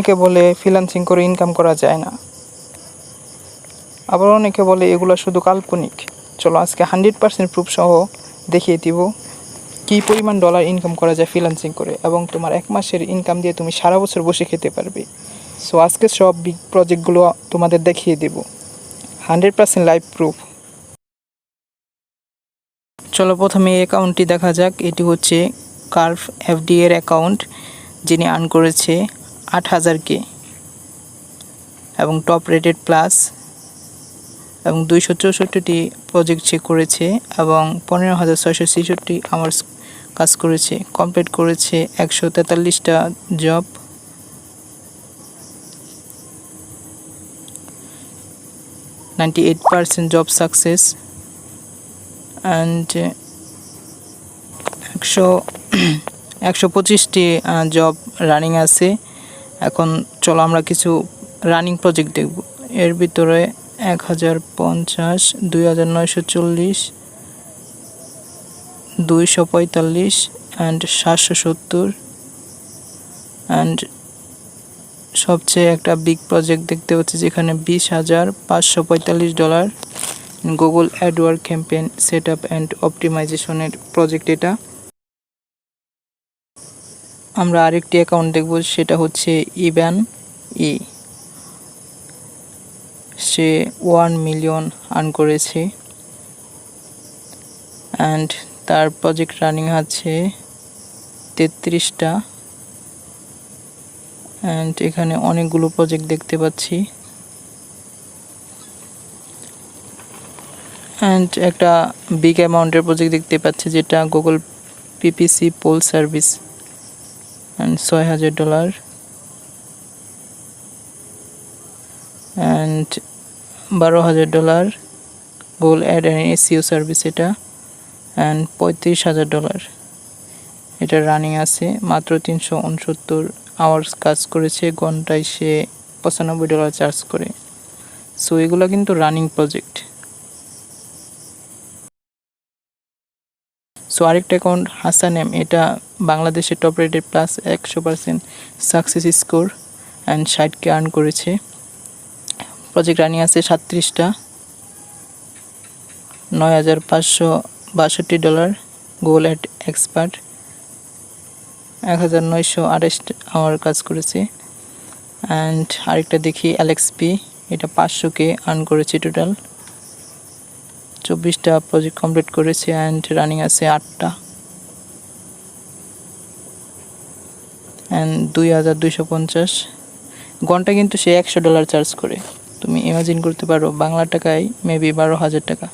অনেকে বলে ফ্রিল্যান্সিং করে ইনকাম করা যায় না। আবার অনেকে বলে এগুলো শুধু কাল্পনিক। চলো আজকে হান্ড্রেড পার্সেন্ট প্রুফ সহ দেখিয়ে দিব কী পরিমাণ ডলার ইনকাম করা যায় ফ্রিল্যান্সিং করে এবং তোমার এক মাসের ইনকাম দিয়ে তুমি সারা বছর বসে খেতে পারবে। সো আজকে সব বিগ প্রজেক্টগুলো তোমাদের দেখিয়ে দেব। হান্ড্রেড পার্সেন্ট লাইভ প্রুফ চলো প্রথমে এই অ্যাকাউন্টটি দেখা যাক। এটি হচ্ছে কার্ভ এফডি এর অ্যাকাউন্ট যিনি আর্ন করেছে আট হাজার কে। এবং টপ রেটেড প্লাস এবং দুইশো চৌষট্টিটি প্রজেক্ট সে করেছে এবং পনেরো হাজার ছয়শো ছেষট্টি আওয়ার্স কাজ করেছে কমপ্লিট করেছে, একশো তেতাল্লিশটা job ninety eight percent job success and একশো একশো পঁচিশটি জব রানিং আছে। এখন চলো আমরা কিছু রানিং প্রজেক্ট দেখব। এর ভিতরে এক হাজার পঞ্চাশ, দুই হাজার নয়শো চল্লিশ, দুইশো পঁয়তাল্লিশ অ্যান্ড সাতশো সত্তর অ্যান্ড সবচেয়ে একটা বিগ প্রজেক্ট দেখতে পাচ্ছি যেখানে বিশ হাজার পাঁচশো পঁয়তাল্লিশ dollar Google AdWords campaign set up and অপটিমাইজেশনের project এটা। আমরা আরেকটি অ্যাকাউন্ট দেখব, সেটা হচ্ছে ইব্যান ই সে ওয়ান মিলিয়ন আর্ন করেছে। অ্যান্ড তার প্রজেক্ট রানিং আছে তেত্রিশটা। অ্যান্ড এখানে অনেকগুলো প্রজেক্ট দেখতে পাচ্ছি। অ্যান্ড একটা বিগ অ্যামাউন্টের প্রজেক্ট দেখতে পাচ্ছি, যেটা Google PPC poll service and ছয় হাজার ডলার। অ্যান্ড বারো হাজার dollar Google ad and SEO service এটা অ্যান্ড পঁয়ত্রিশ হাজার ডলার। এটা রানিং আছে, মাত্র তিনশো উনসত্তর আওয়ার্স কাজ করেছে, ঘন্টায় সে পঁচানব্বই ডলার চার্জ করে। সো এগুলো কিন্তু রানিং প্রজেক্ট সো আরেকটা অ্যাকাউন্ট হাসান এম এটা বাংলাদেশের টপ রেটেড প্লাস একশো পার্সেন্ট সাকসেস স্কোর অ্যান্ড ষাটকে আর্ন করেছে। প্রজেক্ট রানিং আছে সাতত্রিশটা। নয় হাজার পাঁচশো বাষট্টি ডলার গুগল অ্যাড এক্সপার্ট এক হাজার নয়শো আঠাশ আওয়ার কাজ করেছে। অ্যান্ড আরেকটা দেখি অ্যালেক্স পি এটা পাঁচশোকে আর্ন করেছে টোটাল চব্বিশটা প্রজেক্ট কমপ্লিট করেছে অ্যান্ড রানিং আছে আটটা। অ্যান্ড দুই হাজার দুইশো পঞ্চাশ। ঘণ্টা কিন্তু সে একশো ডলার চার্জ করে। তুমি ইমাজিন করতে পারো, বাংলা টাকায় মেবি বারো হাজার টাকা।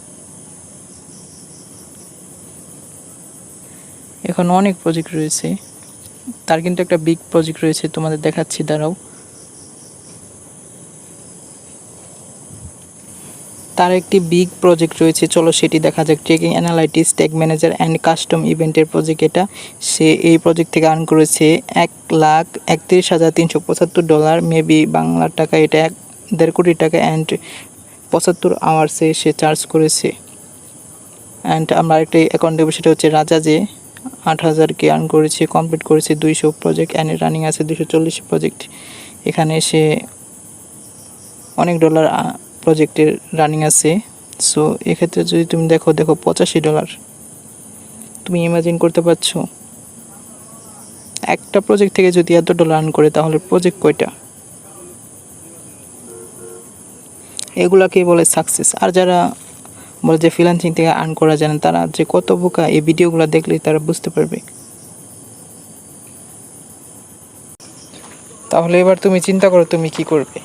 এখন অনেক প্রজেক্ট রয়েছে। তার কিন্তু একটা বিগ প্রজেক্ট রয়েছে, তোমাদের দেখাচ্ছি, দাঁড়াও। তার একটি বিগ প্রজেক্ট রয়েছে। চলো সেটি দেখা যাক। Tracking analytics tag manager and custom ইভেন্টের প্রজেক্ট এটা। সে এই প্রজেক্ট থেকে আর্ন করেছে এক লাখ একত্রিশ হাজার তিনশো পঁচাত্তর ডলার মেবি বাংলার টাকা এটা এক, দেড় কোটি টাকা অ্যান্ড পঁচাত্তর আওয়ার্সে সে চার্জ করেছে। অ্যান্ড আমরা আরেকটি অ্যাকাউন্ট দেবো সেটা হচ্ছে রাজা যে আট হাজারকে আর্ন করেছে কমপ্লিট করেছে দুইশো প্রজেক্ট অ্যান্ড রানিং আছে দুশো চল্লিশ প্রজেক্ট এখানে সে অনেক ডলার প্রজেক্টের রানিং আছে। সো এক্ষেত্রে যদি তুমি দেখো দেখো পঁচাশি ডলার তুমি ইমাজিন করতে পারছ, একটা প্রজেক্ট থেকে যদি এত ডলার আর্ন করে, তাহলে প্রজেক্ট কয়টা? এগুলাকেই বলে সাকসেস আর যারা বলে যে ফ্রিল্যান্সিং থেকে আর্ন করা যায় না, তারা যে কত বোকা এই ভিডিওগুলো দেখলেই তারা বুঝতে পারবে। তাহলে এবার তুমি চিন্তা করো তুমি কি করবে।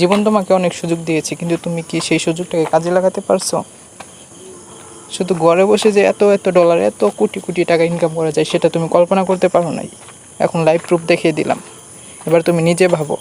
জীবন তোমাকে অনেক সুযোগ দিয়েছে, কিন্তু তুমি কি সেই সুযোগটাকে কাজে লাগাতে পারছ? শুধু ঘরে বসে যে এত এত ডলার এত কোটি কোটি টাকা ইনকাম করা যায়, সেটা তুমি কল্পনা করতে পারো নাই। এখন লাইভ প্রুফ দেখিয়ে দিলাম। এবার তুমি নিজে ভাবো